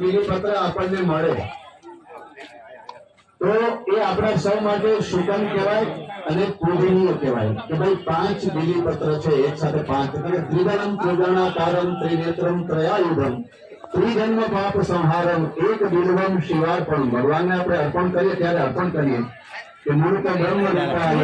બિલીપત્ર આપણને મળે. તો એ આપણા સૌ માટે શુકન કહેવાય અને પૂજનીય કહેવાય કે ભાઈ પાંચ બિલીપત્ર છે, એક સાથે પાંચ. એટલે ત્રિગણમ ત્રિગણાકારમ ત્રિનેત્રમ, ત્રયાયુધમ, ત્રિજન્મ, પાપ, સંહારમ, એક બિલ્વમ શિવાર્પણ ભગવાનને આપણે અર્પણ કરીએ, ત્યારે અર્પણ કરીએ. કે મૂળ તો બ્રહ્મ રૂપાય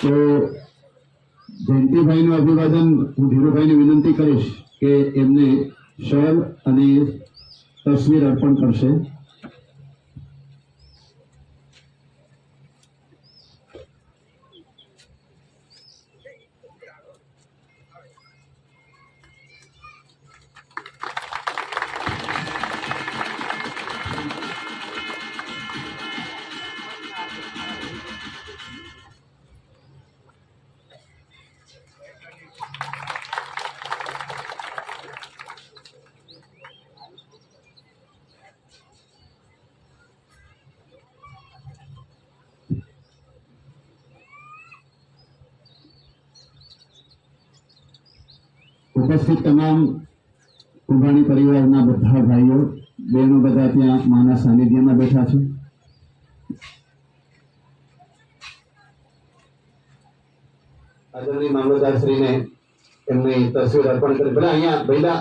તો જયંતિભાઈનું અભિવાદન હું ધીરુભાઈને વિનંતી કરીશ કે એમને શર અને તસવીર અર્પણ કરશે. ઉપસ્થિત તમામ કુંભાણી પરિવારના બધા ભાઈઓ, બહેનો બધા ત્યાં માના સાનિધ્યમાં બેઠા છે. આદરણીય મામલતદારશ્રીને એમની તસવીર અર્પણ કરી. પેલા અહીંયા પહેલા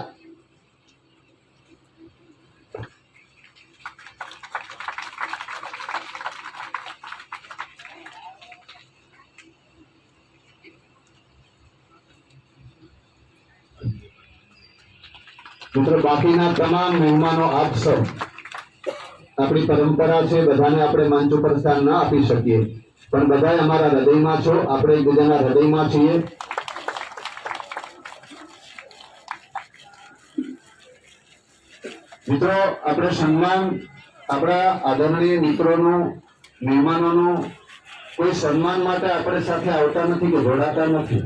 મિત્રો, બાકીના તમામ મહેમાનો આપ સૌ. આપણી પરંપરા છે, બધાને આપણે મંચ ઉપર સ્થાન ના આપી શકીએ. પણ બધા અમારા હૃદયમાં છો, આપણે એકબીજાના હૃદયમાં છીએ. મિત્રો, આપણે સન્માન, આપણા આદરણીય મિત્રોનું, મહેમાનોનું કોઈ સન્માન માટે આપણે સાથે આવતા નથી કે જોડાતા નથી.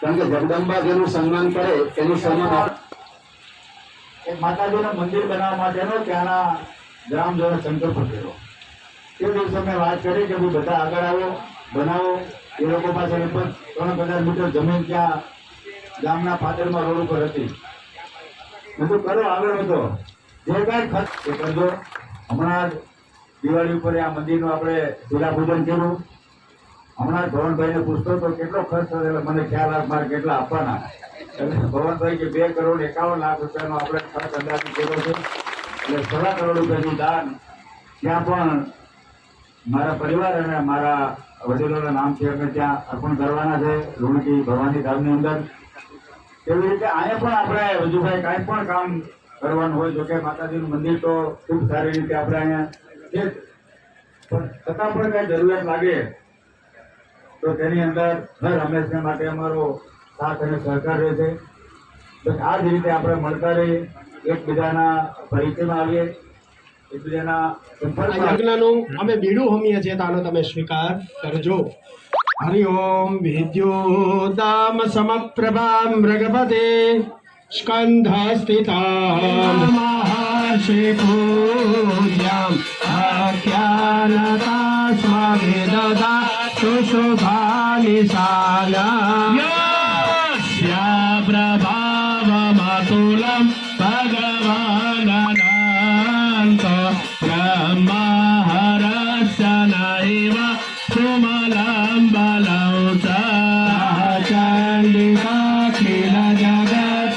કારણ કે જગદંબા જેનું સન્માન કરે, એનું સન્માન એક માતાજીનું મંદિર બનાવવા માટેનો ત્યાંના ગ્રામજનો સંકલ્પ કર્યો. તે દિવસે મેં વાત કરી કે ભાઈ બધા આગળ આવો, બનાવો. એ લોકો પાસે લગભગ ત્રણ હજાર મીટર જમીન ત્યાં ગામના પાદરમાં રોડ ઉપર હતી. બધું કરો, આગળ વધો. જે કાંઈ ખર્ચ એ કરજો. હમણાં જ દિવાળી ઉપર આ મંદિરનું આપણે શિલાપૂજન કર્યું. હમણાં ભવનભાઈને પૂછતો તો કેટલો ખર્ચ થયો? મને ખ્યાલ આવે, મારે કેટલા આપવાના? એટલે ભવનભાઈ કે, બે કરોડ એકાવન લાખ રૂપિયાનો આપણે ખર્ચ અંદાજિત કર્યો છે. એટલે સવા કરોડ રૂપિયાનું દાન. ત્યાં પણ મારા પરિવાર અને મારા વડીલોના નામથી અમે ત્યાં અર્પણ કરવાના છે ઋણકી ભવાની ધામની અંદર. એવી રીતે અહીંયા પણ આપણે વજુભાઈ કાંઈ પણ કામ કરવાનું હોય જોકે માતાજીનું મંદિર તો ખૂબ સારી રીતે આપણે અહીંયા છે પણ છતાં પણ કાંઈ જરૂરિયાત લાગે તો તેની અંદર દર હંમેશા માટે અમારો સાથ અને સહકાર રહેશે બસ આ જ રીતે આપણે મળતા રહીએ એકબીજાના પરિચયમાં આવીએ એકબીજાના અમે બીડું હોમીએ છીએ તાનો તમે સ્વીકાર કરજો. હરિ ઓમ વિદ્યુદામ સમપ્રભા મૃગપતે સ્કંધ ભગવાનનાંત બ્રહ્મહરસ્ય નૈવ સુમલં બલૌ ચ ચંડિકાખિલ જગત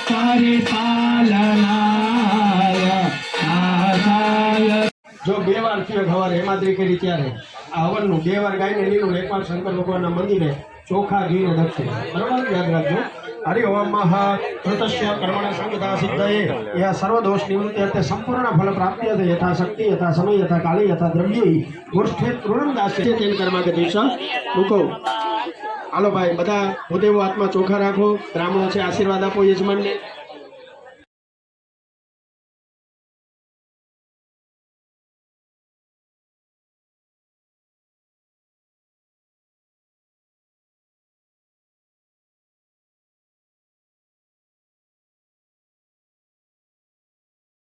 પરિપાલનાય આચાર્ય જો બે વાર થયો સવારે હેમાદ્રી કરી ત્યારે આ હવનનું બે વાર ગાયને લીલું એકવાર શંકર ભગવાનના મંદિરે ચોખા ઘી ને દક્ષિણ બરોબર? યાદ રાખજો. હરિ ઓમ કૃતસ્ય કર્મણ સંગતા સિદ્ધયે. યા સર્વદોષ નિવૃત્તિ અર્થે સંપૂર્ણ ફલ પ્રાપ્તિ અર્થે યથા શક્તિ, યથા સમય, યથા કાલે યથા દ્રવ્ય ગોષ્ઠે તૃણમ દાસ્ય તેન કર્માગે દિશા મૂકો હાલો ભાઈ, બધા ભૂદેવો હાથમાં ચોખા રાખો. બ્રાહ્મણો છે, આશીર્વાદ આપો યજમાનને.